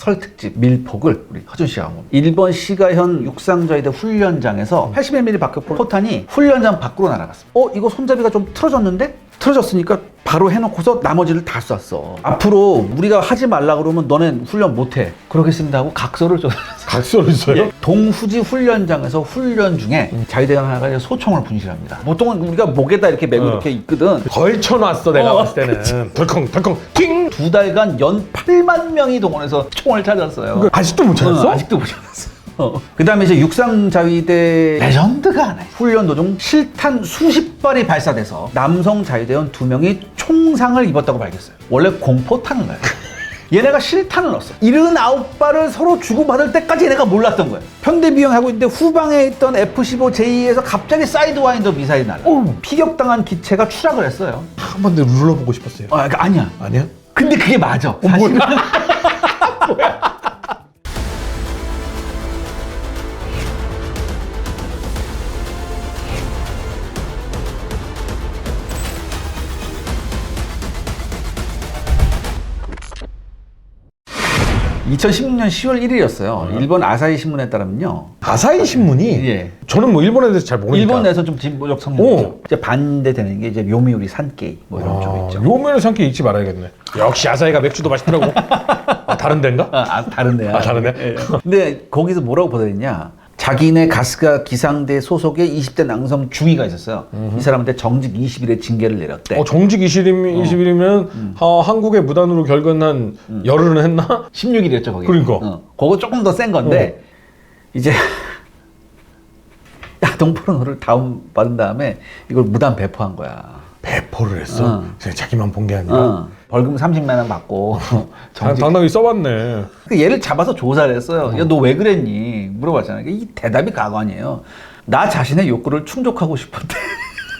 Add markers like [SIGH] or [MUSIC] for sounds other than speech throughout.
설 특집 밀폭을 우리 허준 씨가 한 겁니다. 일본 시가현 육상자위대 훈련장에서 81mm 박격 포탄이 훈련장 밖으로 날아갔습니다. 어 이거 손잡이가 좀 틀어졌는데 틀어졌으니까 바로 해놓고서 나머지를 다 쐈어. 앞으로 우리가 하지 말라 그러면 너네 훈련 못해. 그러겠습니다 하고 각서를 줘. [LAUGHS] 각서를 써요? 동후지 훈련장에서 훈련 중에 자위대가 하나가 소총을 분실합니다. 보통은 우리가 목에다 이렇게 메고 어. 이렇게 있거든. 걸쳐놨어 내가 어, 봤을 때는 덜컹 덜컹 팅 두 달간 연 8만 명이 동원해서 총을 찾았어요. 그거 아직도 못 찾았어? 어, 아직도 못 찾았어. 그 다음에 이제 육상자위대 레전드가 하나 있어요. 훈련 도중 실탄 수십 발이 발사돼서 남성 자위대원 두 명이 총상을 입었다고 밝혔어요. 원래 공포탄인 거야. [LAUGHS] 얘네가 실탄을 넣었어. 79발을 서로 주고받을 때까지 얘네가 몰랐던 거야. 편대 비행하고 있는데 후방에 있던 F-15J에서 갑자기 사이드와인더 미사일이 날라. 피격당한 기체가 추락을 했어요. 한 번 더 눌러보고 싶었어요 아, 그러니까 아니야. 아니야? 근데 그게 맞아. 사실은. [LAUGHS] [LAUGHS] (2016년 10월 1일이었어요) 일본 아사히 신문에 따르면요 아사히 신문이 예. 저는 뭐 일본에 대해서 잘 모르니까 일본 내에서 좀 진보적 성향이죠 오. 이제 반대되는 게 이제 요미우리 산케이 뭐 이런 쪽 있죠 요면을 삼켜 잊지 말아야겠네 역시 아사히가 맥주도 맛있더라고 [LAUGHS] 아, 다른 데인가? 아, 아, 다른데요. 아, 다르네? 예. 근데 거기서 뭐라고 보도했냐? 자기네 가스가 기상대 소속의 20대 남성 중위가 있었어요. 이 사람한테 정직 20일의 징계를 내렸대. 어, 정직 20일, 20일이면 음. 어, 한국의 무단으로 결근한 열흘은 했나? 16일이었죠, 거기. 그러니까. 어, 그거 조금 더 센 건데, 이제, [LAUGHS] 야동 포르노를 다운받은 다음에 이걸 무단 배포한 거야. 배포를 했어? 어. 자기만 본 게 아니라 어, 벌금 30만 원 받고, [LAUGHS] 당, 정직. 당당히 써봤네 그 얘를 잡아서 조사를 했어요. 야, 너 왜 그랬니? 물어봤잖아요. 이 대답이 가관이에요. 나 자신의 욕구를 충족하고 싶었대.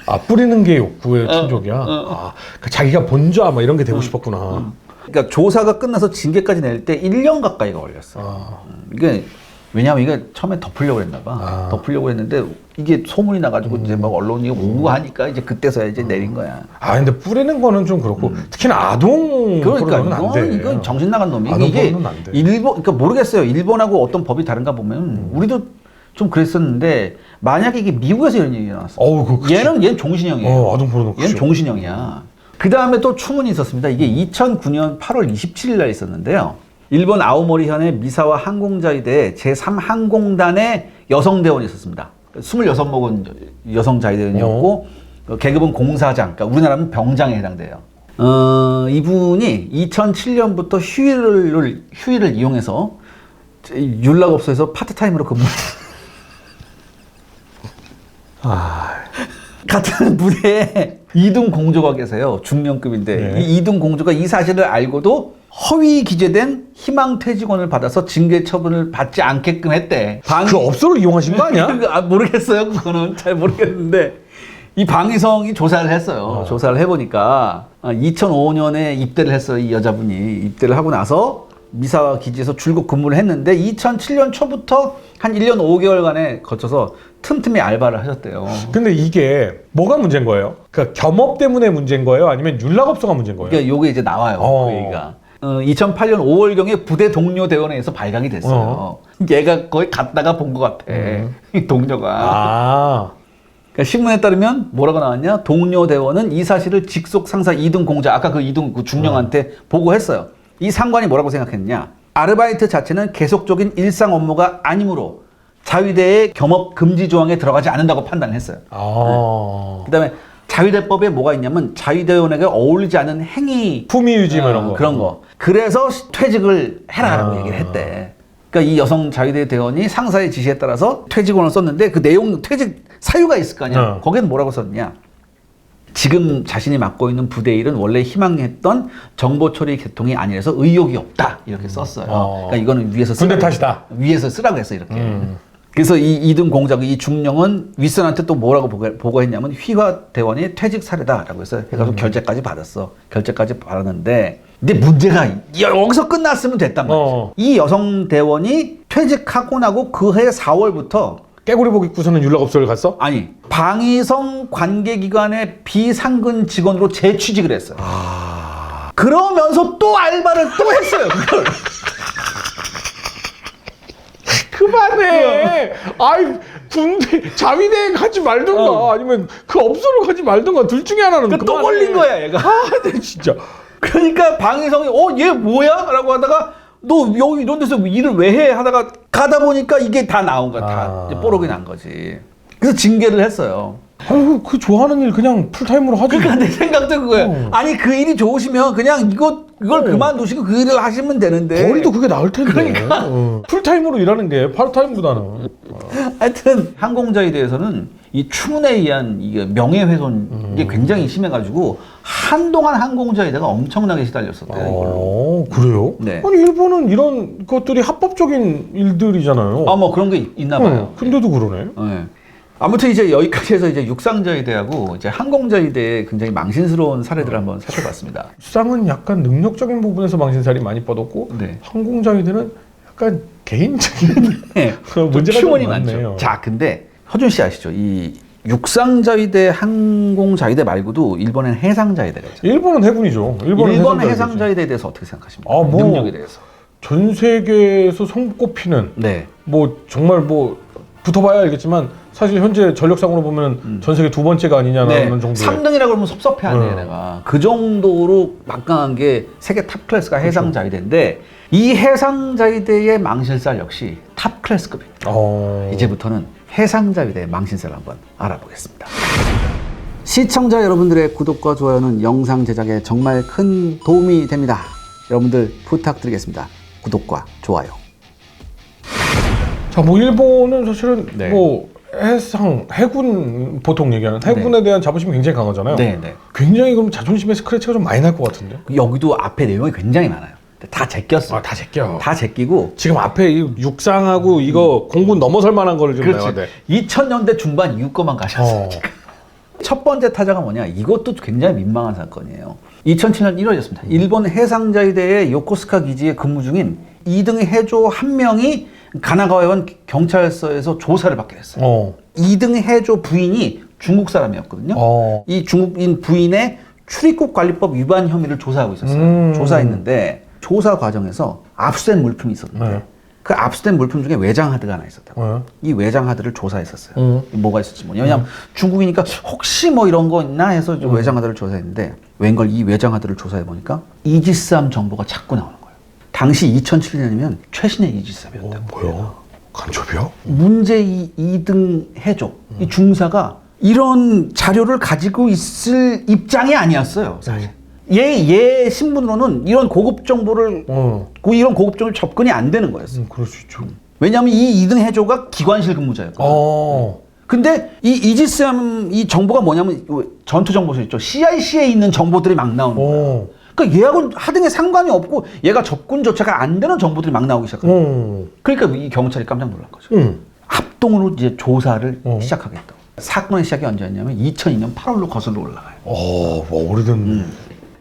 아 뿌리는 게 욕구의 어, 충족이야? 아, 그 자기가 본좌 막 이런 게 되고 싶었구나 그러니까 조사가 끝나서 징계까지 낼 때 1년 가까이가 걸렸어 요. 아, 이게 왜냐하면 이게 처음에 덮으려고 했나 봐. 아. 덮으려고 했는데 이게 소문이 나가지고 이제 막 언론이 오고 하니까 이제 그때서야 이제 내린 거야. 아 근데 뿌리는 거는 좀 그렇고 특히나 아동 그러니까 포르노는 안 돼. 이건, 이건 정신 나간 놈이 아동 이게 포르노는 안 돼. 일본 그러니까 모르겠어요. 일본하고 어떤 법이 다른가 보면 우리도 좀 그랬었는데 만약에 이게 미국에서 이런 얘기 가 나왔어. 어우 그 그치. 얘는 얘는 종신형이에요. 어, 아동 포르노 얘는 그치. 종신형이야. 그 다음에 또 추문이 있었습니다. 이게 2009년 8월 27일 날 있었는데요. 일본 아오모리현의 미사와 항공자위대 제3항공단의 여성대원이 있었습니다. 26 먹은 여성자위대원이었고, 어, 계급은 공사장, 그러니까 우리나라는 병장에 해당돼요. 어, 이분이 2007년부터 휴일을, 휴일을 이용해서 윤락업소에서 파트타임으로 근무 [LAUGHS] 아, 같은 부대에 이등 공조가 계세요. 중령급인데 네. 이 이등 공조가 이 사실을 알고도 허위 기재된 희망 퇴직원을 받아서 징계 처분을 받지 않게끔 했대. 방 그 업소를 이용하신 거 아니야? [LAUGHS] 아, 모르겠어요. 그거는 [LAUGHS] 잘 모르겠는데 이 방위성이 조사를 했어요. 조사를 해보니까 2005년에 입대를 했어요. 이 여자분이 입대를 하고 나서 미사 기지에서 줄곧 근무를 했는데 2007년 초부터 한 1년 5개월간에 거쳐서 틈틈이 알바를 하셨대요. 근데 이게 뭐가 문제인 거예요? 그러니까 겸업 때문에 문제인 거예요? 아니면 윤락업소가 문제인 거예요? 그러니까 요게 이제 나와요. 어. 그 얘기가. 어, 2008년 5월경에 부대 동료 대원에 의해서 발각이 됐어요. 어. 얘가 거의 갔다가 본 것 같아. 이 동료가. 아, 그러니까 신문에 따르면 뭐라고 나왔냐? 동료 대원은 이 사실을 직속 상사 2등 공자, 아까 그 2등 그 중령한테 보고했어요. 이 상관이 뭐라고 생각했냐? 아르바이트 자체는 계속적인 일상 업무가 아니므로 자위대의 겸업 금지 조항에 들어가지 않는다고 판단했어요. 아. 그다음에 자위대법에 뭐가 있냐면 자위대원에게 어울리지 않은 행위 품위 유지 뭐 어, 이런 거. 그런 거. 그래서 퇴직을 해라라고 아. 얘기를 했대. 그러니까 이 여성 자위대 대원이 상사의 지시에 따라서 퇴직원을 썼는데 그 내용 퇴직 사유가 있을 거 아니야. 어. 거기는 뭐라고 썼냐? 지금 자신이 맡고 있는 부대 일은 원래 희망했던 정보 처리 계통이 아니라서 의욕이 없다 이렇게 썼어요. 어. 그러니까 이거는 위에서 군대 쓰라고 탓이다. 위에서 쓰라고 했어 이렇게. 음. 그래서 이 이등 공작 이 중령은 윗선한테 또 뭐라고 보고, 보고했냐면 휘화 대원이 퇴직 사례다라고 해서 음. 해가지고 결재까지 받았어. 결재까지 받았는데 근데 문제가 여기서 끝났으면 됐단 말이야. 어. 이 여성 대원이 퇴직하고 나고 그 해 4월부터 깨구리복 입고서는 윤락업소를 갔어? 아니 방위성 관계기관의 비상근 직원으로 재취직을 했어요. 아. 그러면서 또 알바를 또 했어요. 그걸. [LAUGHS] 네. 아이 군대 자위대 가지 말든가 어. 아니면 그 업소로 가지 말든가 둘 중에 하나는 그러니까 또 그만해. 걸린 거야 얘가. 아, 네, 진짜. 그러니까 방위성이 어 얘 뭐야? 라고 하다가 너 여기 이런 데서 일을 왜 해? 하다가 가다 보니까 이게 다 나온 거야. 다 아. 뽀록이 난 거지. 그래서 징계를 했어요. 아유, 그 좋아하는 일 그냥 풀타임으로 하지. 그러니까 내 생각도 그거야. 어. 아니 그 일이 좋으시면 그냥 이거 이걸 어. 그만두시고 그 일을 하시면 되는데. 거리도 그게 나을 텐데. 그러니까. 어. 풀타임으로 일하는 게 파트타임보다는. 하여튼 항공자에 대해서는 이 추문에 의한 이게 명예훼손 음. 굉장히 심해가지고 한동안 항공자에다가 엄청나게 시달렸었대요. 이걸로. 어, 그래요? 네. 아니 일본은 이런 것들이 합법적인 일들이잖아요. 아 뭐 그런 게 있- 있나 봐요. 어, 근데도 그러네. 네. 아무튼 이제 여기까지 해서 이제 육상자위대하고 이제 항공자위대의 굉장히 망신스러운 사례들을 한번 살펴봤습니다. 쌍은 약간 능력적인 부분에서 망신살이 많이 뻗었고 네. 항공자위대는 약간 개인적인 네. 문제가 좀 추원이 많네요. 많죠. 자, 근데 허준 씨 아시죠? 이 육상자위대, 항공자위대 말고도 일본엔 해상자위대가 있잖아요. 일본은 해군이죠. 일본은 일본 해상자위대지. 해상자위대에 대해서 어떻게 생각하십니까? 아, 뭐. 능력에 대해서. 전 세계에서 손꼽히는 네. 뭐 정말 뭐 붙어봐야 알겠지만 사실 현재 전력상으로 보면 전 세계 두 번째가 아니냐는 네. 정도의 3등이라고 그러면 섭섭해 하네, 어. 내가. 그 정도로 막강한 게 세계 탑 클래스가 해상자위대인데 이 해상자위대의 망실살 역시 탑 클래스급입니다. 어... 이제부터는 해상자위대의 망신살을 한번 알아보겠습니다. 시청자 여러분들의 구독과 좋아요는 영상 제작에 정말 큰 도움이 됩니다. 여러분들 부탁드리겠습니다. 구독과 좋아요. 자, 뭐 일본은 사실은 네. 뭐 해상 해군 보통 얘기하는 해군에 대한 자부심이 굉장히 강하잖아요. 네, 네. 굉장히 그럼 자존심에 스크래치가 좀 많이 날 것 같은데. 여기도 앞에 내용이 굉장히 많아요. 다 제꼈어요. 아, 다 제껴. 다 제끼고 지금 앞에 이 육상하고 이거 공군 넘어설 만한 거를 좀 내야 그렇지. 돼. 2000년대 중반 이후 거만 가셨어요. 어. 지금. [LAUGHS] 첫 번째 타자가 뭐냐? 이것도 굉장히 민망한 사건이에요. 2007년 1월이었습니다. 일본 해상자위대의 요코스카 기지에 근무 중인 2등 해조 한 명이 가나가와현 경찰서에서 조사를 받게 됐어요. 어. 2등 해조 부인이 중국 사람이었거든요. 어. 이 중국인 부인의 출입국 관리법 위반 혐의를 조사하고 있었어요. 음. 조사했는데 조사 과정에서 압수된 물품이 있었는데 네. 그 압수된 물품 중에 외장 하드가 하나 있었다고. 어. 이 외장 하드를 조사했었어요. 음. 뭐가 있었지 뭐. 왜냐면 중국이니까 혹시 뭐 이런 거 있나 해서 음. 좀 외장 하드를 조사했는데 웬걸 이 외장 하드를 조사해 보니까 이지스함 정보가 자꾸 나오는 거예요. 당시 2007년이면 최신의 이지스함이었다고. 뭐야? 간첩이야? 문제 이 2등 해조 이 중사가 이런 자료를 가지고 있을 입장이 아니었어요. 사실. 얘, 얘 신분으로는 이런 고급 정보를 어. 그 이런 고급 정보 접근이 안 되는 거였어요. 음, 그럴 수 있죠. 왜냐하면 이 2등 해조가 기관실 근무자였거든요. 어. 근데 이 이지스함 이 정보가 뭐냐면 전투 정보소 있죠. CIC에 있는 정보들이 막 나오는 거예요. 어. 그러니까 얘하고는 하등에 상관이 없고 얘가 접근조차가 안 되는 정보들이 막 나오기 시작해요. 어. 그러니까 이 경찰이 깜짝 놀란 거죠. 응. 합동으로 이제 조사를 어. 시작하겠다. 사건의 시작이 언제였냐면 2002년 8월로 거슬러 올라가요. 어, 뭐 오래된.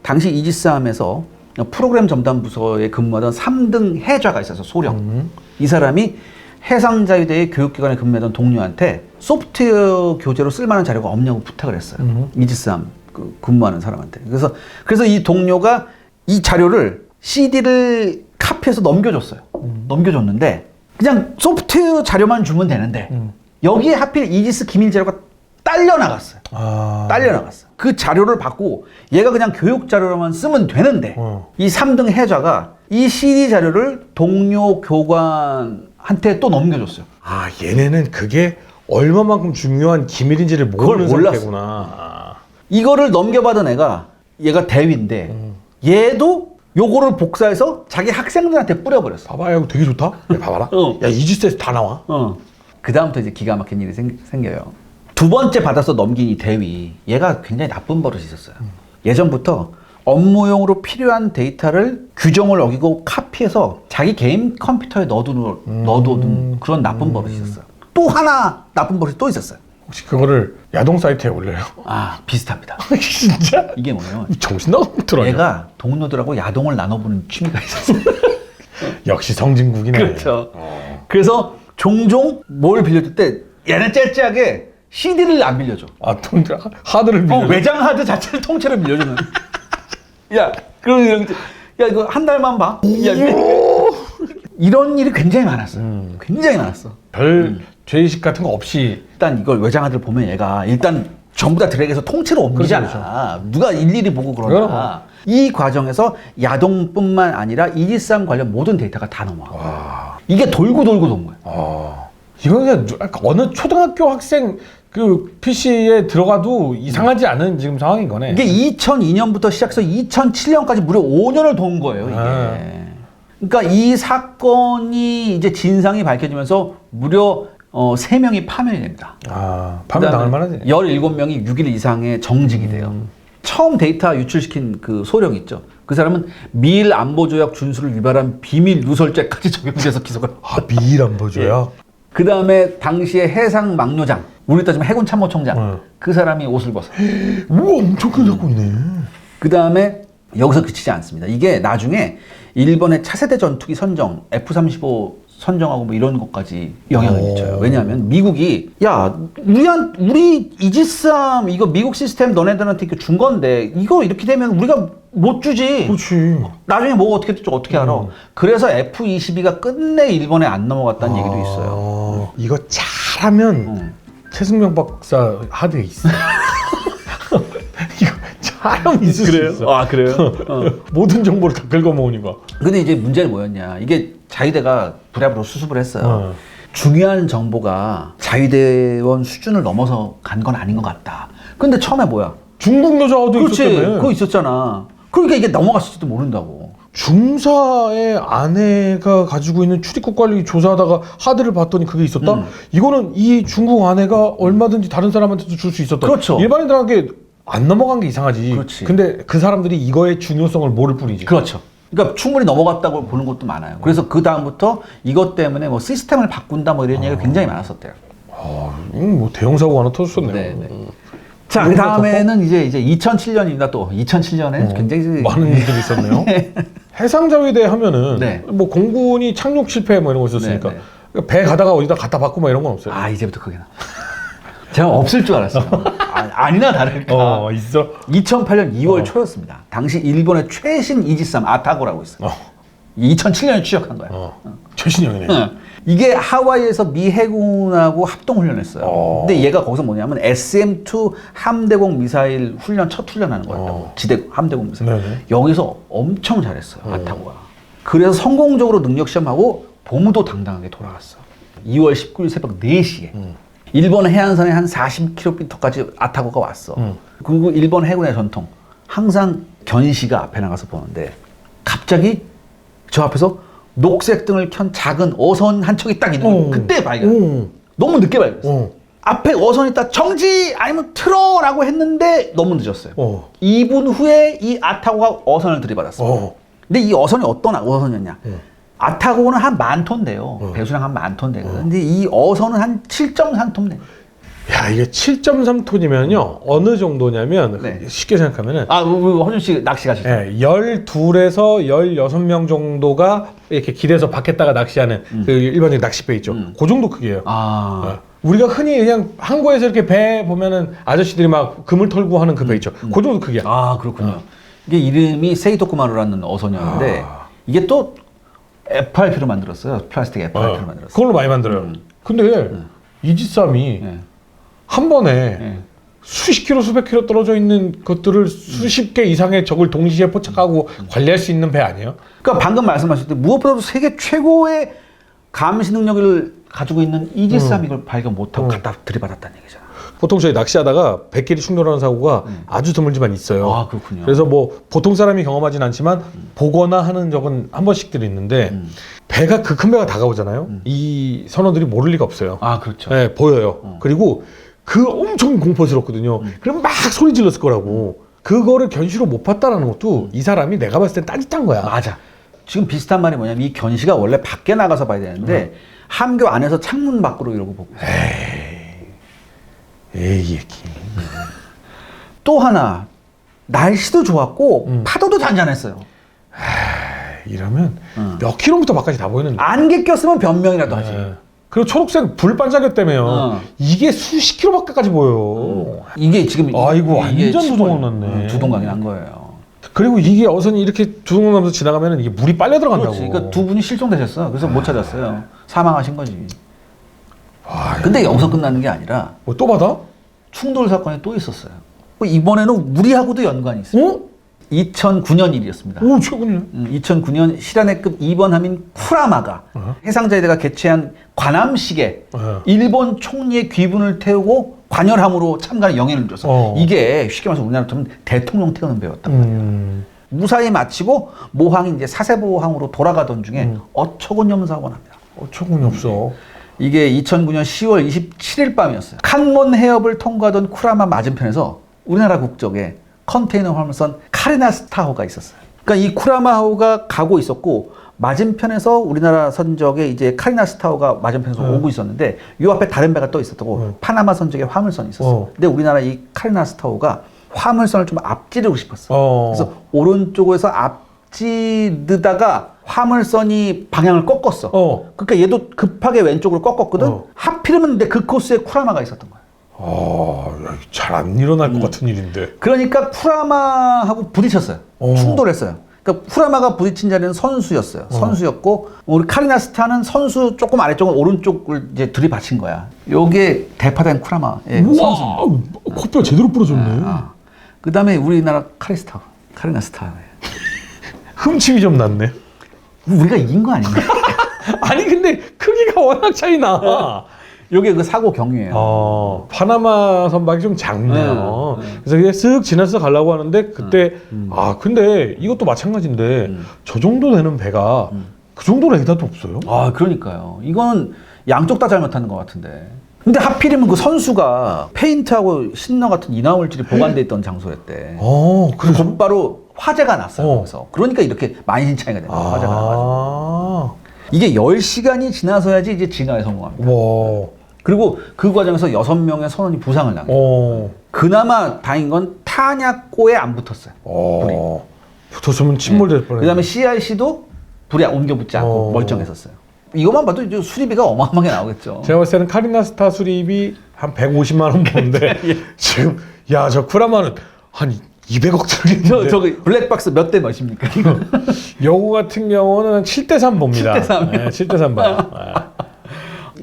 당시 이지스함에서 프로그램 전담 부서에 근무하던 3등 해좌가 있어서 소령. 음. 이 사람이 해상자위대의 교육기관에 근무하던 동료한테 소프트웨어 교재로 쓸만한 자료가 없냐고 부탁을 했어요. 음. 이지스함 그 근무하는 사람한테. 그래서 그래서 이 동료가 이 자료를 CD를 카피해서 넘겨줬어요. 음. 넘겨줬는데 그냥 소프트웨어 자료만 주면 되는데 음. 여기에 하필 이지스 기밀 자료가 딸려 나갔어요. 아. 딸려 나갔어. 그 자료를 받고 얘가 그냥 교육 자료로만 쓰면 되는데 어. 이 3등 해좌가 이 CD 자료를 동료 교관한테 또 넘겨줬어요. 아, 얘네는 그게 얼마만큼 중요한 기밀인지를 모르는. 상태구나. 이거를 넘겨받은 애가 얘가 대위인데 음. 얘도 요거를 복사해서 자기 학생들한테 뿌려버렸어. 봐봐, 야, 이거 되게 좋다. 야, 봐봐라. 어. 야, 이지스에서 다 나와. 어. 그 다음부터 이제 기가 막힌 일이 생, 생겨요. 두 번째 받아서 넘긴 이 대위, 얘가 굉장히 나쁜 버릇이 있었어요. 예전부터 업무용으로 필요한 데이터를 규정을 어기고 카피해서 자기 개인 컴퓨터에 넣어두는, 넣어두는 그런 나쁜 버릇이 있었어요. 또 하나 나쁜 버릇이 또 있었어요. 혹시 그거를 야동 사이트에 올려요? 아, 비슷합니다. [LAUGHS] 진짜? 이게 뭐냐면 정신 나가더라. 얘가 동료들하고 야동을 나눠보는 취미가 있었어요. [LAUGHS] 역시 성진국이네. 그렇죠. 어. 그래서 종종 뭘 빌려줄 때 얘는 째째하게 CD를 안 빌려줘. 아, 통 하드를 빌려. 어, 외장 하드 자체를 통째로 빌려주는. 야, 그런 이런 야 이거 한 달만 봐. 야, 이런 일이 굉장히 많았어요. 음. 굉장히 많았어. 별 죄의식 같은 거 없이 일단 이걸 외장하들 보면 얘가 일단 전부 다 드랙에서 통째로 옮기잖아. 그렇죠, 누가 일일이 보고 그러나. 이 과정에서 야동뿐만 아니라 이지쌈 관련 모든 데이터가 다 넘어와. 와. 이게 돌고 돌고 돈 거야. 아. 이건 그냥 어느 초등학교 학생 그 PC에 들어가도 이상하지 않은 지금 상황인 거네. 이게 2002년부터 시작해서 2007년까지 무려 5년을 돈 거예요, 이게. 아. 그러니까 이 사건이 이제 진상이 밝혀지면서 무려 어, 3명이 파면이 됩니다. 아, 파면 당할 만하지. 17명이 6일 이상의 정직이 돼요. 음. 처음 데이터 유출시킨 그 소령 있죠. 그 사람은 미일 안보조약 준수를 위반한 비밀 누설죄까지 적용돼서 기소가. 아, 미일 안보조야? 그 다음에 당시에 해상 막노장, 우리 따지면 해군 참모총장, 어. 그 사람이 옷을 벗어. [GASPS] 우와, 엄청 큰 사건이네. 그 다음에 여기서 그치지 않습니다. 이게 나중에 일본의 차세대 전투기 선정, F-35 선정하고 뭐 이런 것까지 영향을 오. 미쳐요. 왜냐하면 미국이 야 우리한 우리 이지스함 이거 미국 시스템 너네들한테 이렇게 준 건데 이거 이렇게 되면 우리가 못 주지. 그렇지. 나중에 뭐가 어떻게 될지 어떻게 알아? 음. 그래서 F-22가 끝내 일본에 안 넘어갔다는 얘기도 있어요. 아, 이거 잘하면 음. 최승명 박사 하드에 있어. [LAUGHS] 잘하면 있을 수 있어. 아 그래요? [LAUGHS] 어. 모든 정보를 다 긁어모으니까. 근데 이제 문제는 뭐였냐? 이게 자위대가 불합으로 수습을 했어요. 어. 중요한 정보가 자위대원 수준을 넘어서 간 건 아닌 것 같다. 근데 처음에 뭐야? 중국 여자도 그렇지, 있었다며. 그거 있었잖아. 그러니까 이게 넘어갔을지도 모른다고. 중사의 아내가 가지고 있는 출입국 관리 조사하다가 하드를 봤더니 그게 있었다? 음. 이거는 이 중국 아내가 얼마든지 다른 사람한테도 줄 수 있었다. 그렇죠. 일반인들한테 안 넘어간 게 이상하지. 그렇지. 근데 그 사람들이 이거의 중요성을 모를 뿐이지. 그렇죠. 그러니까 충분히 넘어갔다고 보는 것도 많아요. 그래서 그 다음부터 이것 때문에 뭐 시스템을 바꾼다 뭐 이런 얘기가 굉장히 많았었대요. 아, 음, 뭐 대형 사고 하나 터졌었네요. 네, 네. 자, 그 다음에는 이제 이제 2007년입니다. 또 2007년에 굉장히 어, 많은 일들이 [LAUGHS] 있었네요. 해상자위대 하면은 네. 뭐 공군이 착륙 실패 뭐 이런 거 있었으니까 네, 배 가다가 어디다 갖다 받고 막 이런 건 없어요. 아 이제부터 그게 나. 제가 없을 줄 알았어요. [LAUGHS] 아, 니나 다를까. 어, 있어. 2008년 2월 어. 초였습니다. 당시 일본의 최신 이지삼 아타고라고 있어요. 어, 2007년에 취역한 거야. 어. 최신형이네. 응. 이게 하와이에서 미 해군하고 합동 훈련했어요. 어. 근데 얘가 거기서 뭐냐면 SM2 함대공 미사일 훈련 첫 훈련하는 거였다고. 어. 지대 함대공 미사일. 네네. 여기서 엄청 잘했어요. 아타고가. 그래서 성공적으로 능력 시험하고 봄도 당당하게 돌아갔어. 2월 19일 새벽 4시에 음. 일본 해안선에 한 40km까지 아타고가 왔어. 음. 그리고 일본 해군의 전통 항상 견시가 앞에 나가서 보는데 갑자기 저 앞에서 녹색 등을 켠 작은 어선 한 척이 딱 있는 거야. 어. 그때 발견. 어. 너무 늦게 발견했어. 어. 앞에 어선이 딱 정지 아니면 틀어라고 했는데 너무 늦었어요. 어. 2분 후에 이 아타고가 어선을 들이받았어. 어. 근데 이 어선이 어떤 어선이었냐? 어. 아타고는 한 만 톤 돼요. 어. 배수량 한 만 톤 되거든. 근데 이 어선은 한 7.3톤 돼. 야, 이게 7.3톤이면요. 어느 정도냐면 네. 쉽게 생각하면은 아, 우리 허준 씨 낚시 가시죠? 예, 12에서 16명 정도가 이렇게 길에서 밖에다가 낚시하는 그 일반적인 낚싯배 있죠. 음. 그 정도 크기예요. 아, 어. 우리가 흔히 그냥 항구에서 이렇게 배 보면은 아저씨들이 막 그물 털고 하는 그 배 있죠. 그 정도 크기야. 아 그렇군요. 이게 이름이 세이토쿠마루라는 어선이었는데 아. 이게 또 FRP로 만들었어요. 플라스틱 FRP로 어, 만들었어요. 그걸로 많이 만들어요. 음. 근데 이지삼이 예, 한 번에 예. 수십 킬로 수백 킬로 떨어져 있는 것들을 수십 개 이상의 적을 동시에 포착하고 관리할 수 있는 배 아니에요? 그러니까 방금 말씀하셨듯 무엇보다도 세계 최고의 감시 능력을 가지고 있는 이지스함 이걸 발견 못하고 음. 갖다 들이받았다는 얘기잖아. 보통 저희 낚시하다가 배끼리 충돌하는 사고가 아주 드물지만 있어요. 아 그렇군요. 그래서 뭐 보통 사람이 경험하진 않지만 보거나 하는 적은 한 번씩들이 있는데 음. 배가 그 큰 배가 다가오잖아요. 이 선원들이 모를 리가 없어요. 아 그렇죠. 네, 보여요. 그리고 그 엄청 공포스럽거든요. 음. 그럼 막 소리 질렀을 거라고. 그거를 견시로 못 봤다라는 것도 이 사람이 내가 봤을 땐 따짓한 거야. 맞아. 지금 비슷한 말이 뭐냐면 이 견시가 원래 밖에 나가서 봐야 되는데 함교 안에서 창문 밖으로 이러고 보고 있어요. 에이, 얘기. 또 하나 날씨도 좋았고 음. 파도도 잔잔했어요. 이러면 음. 몇 킬로미터 밖까지 다 보이는데. 안개 꼈으면 변명이라도 하지. 네. 그리고 초록색 불 반짝였다며. 어. 이게 수십 킬로 밖까지 보여. 이게 지금 아이고, 이게 완전 두동강 났네. 응, 두동강이 난 거예요. 그리고 이게 어선이 이렇게 두둥하면서 지나가면 이게 물이 빨려 들어간다고. 그렇지. 그러니까 두 분이 실종되셨어요. 그래서 못 찾았어요. 사망하신 거지. 아, 근데 여기서 끝나는 게 아니라 뭐 또 받아? 충돌 사건이 또 있었어요. 이번에는 우리하고도 연관이 있어요. 어? 2009년 일이었습니다. 오 최근이네. 음, 2009년 실현해급 2번 함인 쿠라마가 어. 해상자위대가 개최한 관함식에 어. 일본 총리의 귀분을 태우고 관열함으로 참가에 영예를 줬어. 어. 이게 쉽게 말해서 우리나라 좀 대통령 태우는 배였다. 음. 무사히 마치고 모항이 이제 사세보항으로 돌아가던 중에 음. 어처구니없는 사고가 납니다. 어처구니 없어. 이게 2009년 10월 27일 밤이었어요. 칸몬 해협을 통과하던 쿠라마 맞은편에서 우리나라 국적의 컨테이너 화물선 카레나스타호가 있었어요. 그러니까 이 쿠라마호가 가고 있었고 맞은편에서 우리나라 선적의 이제 카리나스타호가 맞은편에서 네. 오고 있었는데 요 앞에 다른 배가 또 있었다고 네. 파나마 선적의 화물선이 있었어. 어. 근데 우리나라 이 카리나스타호가 화물선을 좀 앞지르고 싶었어. 어. 그래서 오른쪽에서 앞 지르다가 화물선이 방향을 꺾었어. 어. 그러니까 얘도 급하게 왼쪽으로 꺾었거든. 어. 하필이면 근데 그 코스에 쿠라마가 있었던 거야. 아, 잘 안 일어날 음. 것 같은 일인데. 그러니까 쿠라마하고 부딪혔어요. 어. 충돌했어요. 그러니까 쿠라마가 부딪힌 자리는 선수였어요. 어. 선수였고 우리 카리나스타는 선수 조금 아래쪽은 오른쪽을 이제 들이받친 거야. 요게 대파된 쿠라마의 선수. 우와, 코뼈 제대로 부러졌네. 아. 그다음에 우리나라 카리스타, 카리나스타. 흠집이 좀 났네. 우리가 이긴 거 아닌가? [LAUGHS] 아니 근데 크기가 워낙 차이 나. 요게 그 사고 경위예요. 어, 파나마 선박이 좀 작네요. 네, 네. 그래서 그게 쓱 지나서 가려고 하는데 그때 아 근데 이것도 마찬가지인데 음. 저 정도 되는 배가 그 정도 레이더도 없어요. 아, 그러니까요. 이거는 양쪽 다 잘못하는 것 같은데. 근데 하필이면 그 선수가 페인트하고 신너 같은 인화물질이 보관돼 있던 장소였대. 어, 그 곧바로 화재가 났어요. 어. 그래서 그러니까 이렇게 만신 차이가 되는 거예요. 화재가 나가지고. 아, 이게 10시간이 지나서야지 이제 진화에 성공합니다. 와, 그리고 그 과정에서 6명의 선원이 부상을 당해요. 어, 그나마 다행인 건 탄약고에 안 붙었어요. 어, 붙었으면 침몰될 뻔했네. 그다음에 CRC도 불에 옮겨 붙지 않고 어. 멀쩡했었어요. 이것만 봐도 이제 수리비가 어마어마하게 나오겠죠. 제가 봤을 때는 카리나 스타 수리비 한 150만 원 보는데 [LAUGHS] 예. 지금 야 저 쿠라마는 한 200억 들겠는데 저 저기 블랙박스 몇 대 몇입니까? [LAUGHS] 여고 같은 경우는 한 7대 3 봅니다. 7대 3 이요? 네, 7대 3 봐요. 네. [LAUGHS]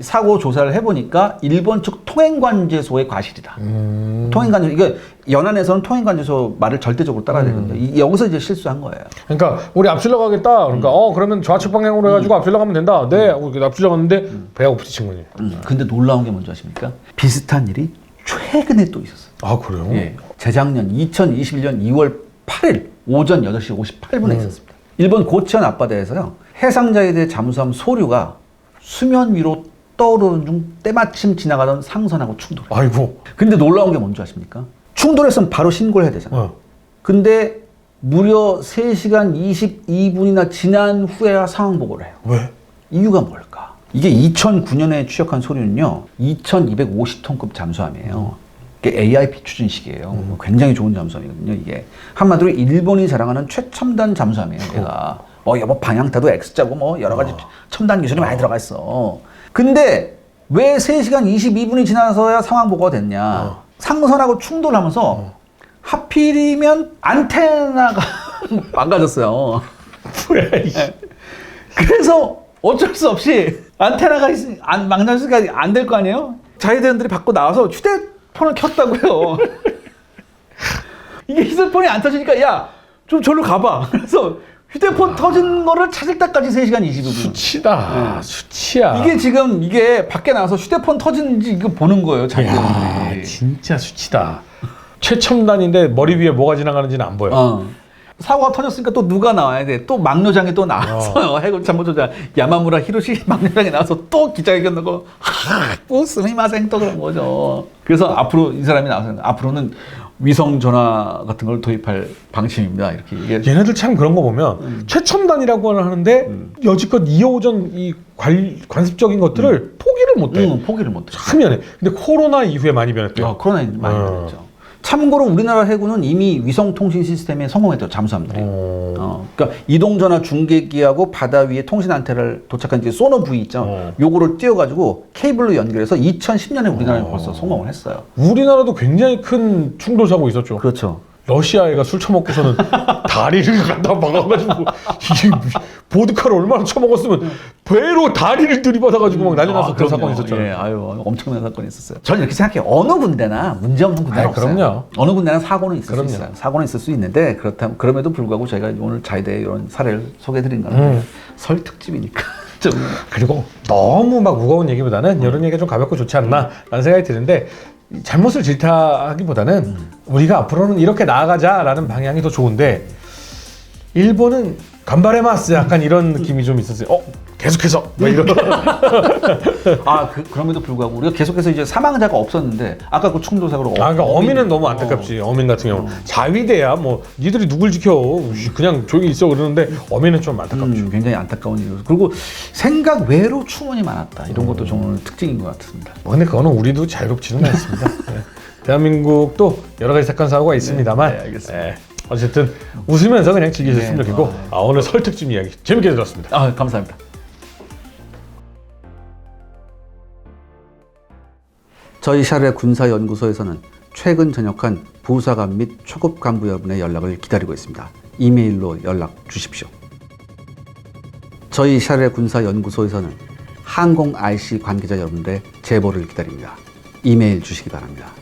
사고 조사를 해보니까 일본 측 통행관제소의 과실이다. 음. 통행관제소 이게 연안에서는 통행관제소 말을 절대적으로 따라야 되거든요. 이- 여기서 이제 실수한 거예요. 그러니까 우리 앞질러 가겠다. 그러니까 어 그러면 좌측 방향으로 해가지고 앞질러 가면 된다. 네, 하고 이렇게 앞질러 갔는데 배가 부딪힌 거지. 음, 근데 놀라운 게 뭔지 아십니까? 비슷한 일이 최근에 또 있었어요. 아 그래요? 예. 재작년 2021년 2월 8일 오전 8시 58분에 음. 있었습니다. 일본 고치현 앞바다에서요. 해상자에 대해 잠수함 소류가 수면 위로 떠오르는 중 때마침 지나가던 상선하고 충돌. 아이고. 근데 놀라운 게 뭔지 아십니까? 충돌했으면 바로 신고를 해야 되잖아 요. 어. 근데 무려 3시간 22분이나 지난 후에야 상황 보고를 해요. 왜? 이유가 뭘까? 이게 2009년에 취역한 소리는요, 2250톤급 잠수함이에요. 이게 AIP 추진식이에요. 굉장히 좋은 잠수함이거든요, 이게. 한마디로 일본이 자랑하는 최첨단 잠수함이에요, 얘가. 뭐, 여보, 방향타도 X자고 뭐, 여러 가지 첨단 기술이 많이 들어가 있어. 근데 왜 3시간 22분이 지나서야 상황 보고가 됐냐? 상선하고 충돌하면서 하필이면 안테나가 [LAUGHS] 망가졌어요. 뭐야 이 그래서 어쩔 수 없이 안테나가 있, 안, 망가졌으니까 안 될 거 아니에요? 자위대원들이 밖으로 나와서 휴대폰을 켰다고요. [LAUGHS] 이게 휴대폰이 안 터지니까 야, 좀 절로 가봐. 그래서 휴대폰 터진 거를 찾을 때까지 3시간 22분. 수치다. 네. 수치야. 이게 지금 이게 밖에 나와서 휴대폰 터진지 이거 보는 거예요, 야 자위대원들이. 진짜 수치다. 최첨단인데 머리 위에 뭐가 지나가는지는 안 보여. 어. 사고가 터졌으니까 또 누가 나와야 돼? 또 막노장이 또 어. [LAUGHS] 해군 참모조장 야마무라 히로시 [LAUGHS] 막노장이 나와서 또 기자회견 하고 하뭐 스미마생 또 그런 거죠. 그래서 앞으로 이 사람이 나와서 앞으로는 위성 전화 같은 걸 도입할 방침입니다. 이렇게 이게 얘네들 참 그런 거 보면 음. 최첨단이라고 하는데 여지껏 이어오던 이 관, 관습적인 것들을 포기를 못해. 응, 포기를 못해. 참 미안해. 근데 코로나 이후에 많이 변했대요. 어, 코로나 많이 어. 됐죠. 참고로 우리나라 해군은 이미 위성 통신 시스템에 성공했죠 잠수함들이. 어. 어, 그러니까 이동 전화 중계기하고 바다 위에 통신 안테나를 도착한 이제 소너 부위 있죠. 어. 요거를 띄워가지고 케이블로 연결해서 2010년에 우리나라에 어. 벌써 성공을 했어요. 우리나라도 굉장히 큰 충돌 사고 있었죠. 그렇죠. 러시아애가 술 처먹고서는 [LAUGHS] 다리를 갖다 박아가지고 이 보드카를 얼마나 처먹었으면 배로 다리를 들이받아가지고 막 난리 났었던 그럼요. 사건이 있었잖아요. 예, 아유, 엄청난 사건이 있었어요. 저는 이렇게 생각해요. 어느 군데나 문제 없는 아유, 없어요. 그럼요. 어느 군데나 사고는 있을 그럼요. 수 있어요. 사고는 있을 수 있는데 그렇다면 그럼에도 불구하고 저희가 오늘 자이대에 이런 사례를 소개해드린 거는 음. 설 특집이니까 [LAUGHS] 좀 그리고 너무 막 무거운 얘기보다는 이런 얘기가 좀 가볍고 좋지 않나라는 생각이 드는데 잘못을 질타하기보다는 우리가 앞으로는 이렇게 나아가자라는 방향이 더 좋은데 일본은 간바레마스 약간 이런 느낌이 좀 있었어요. 어 계속해서 뭐 이런 [LAUGHS] 아, 그, 그럼에도 불구하고 우리가 계속해서 이제 사망자가 없었는데 아까 그 충돌 사고로 아, 그러니까 어민은 너무 어. 안타깝지. 어민 같은 경우 자위대야 뭐 니들이 누굴 지켜 그냥 조용히 있어 그러는데 어민은 좀 안타깝죠. 음, 굉장히 안타까운 일이었어. 그리고 생각 외로 추문이 많았다. 이런 것도 좀 오늘 특징인 것 같습니다. 뭐 근데 그거는 우리도 자유롭지는 않습니다. [LAUGHS] 네. 대한민국도 여러 가지 사건 사고가 있습니다만 네, 알겠습니다. 네, 어쨌든 웃으면서 그냥 즐기셨으면 네, 좋겠고 아, 네. 아, 오늘 설특집 이야기 재밌게 들었습니다. 아, 감사합니다. 저희 샤르의 군사연구소에서는 최근 전역한 부사관 및 초급 간부 여러분의 연락을 기다리고 있습니다. 이메일로 연락 주십시오. 저희 샤르의 군사연구소에서는 항공 IC 관계자 여러분들의 제보를 기다립니다. 이메일 주시기 바랍니다.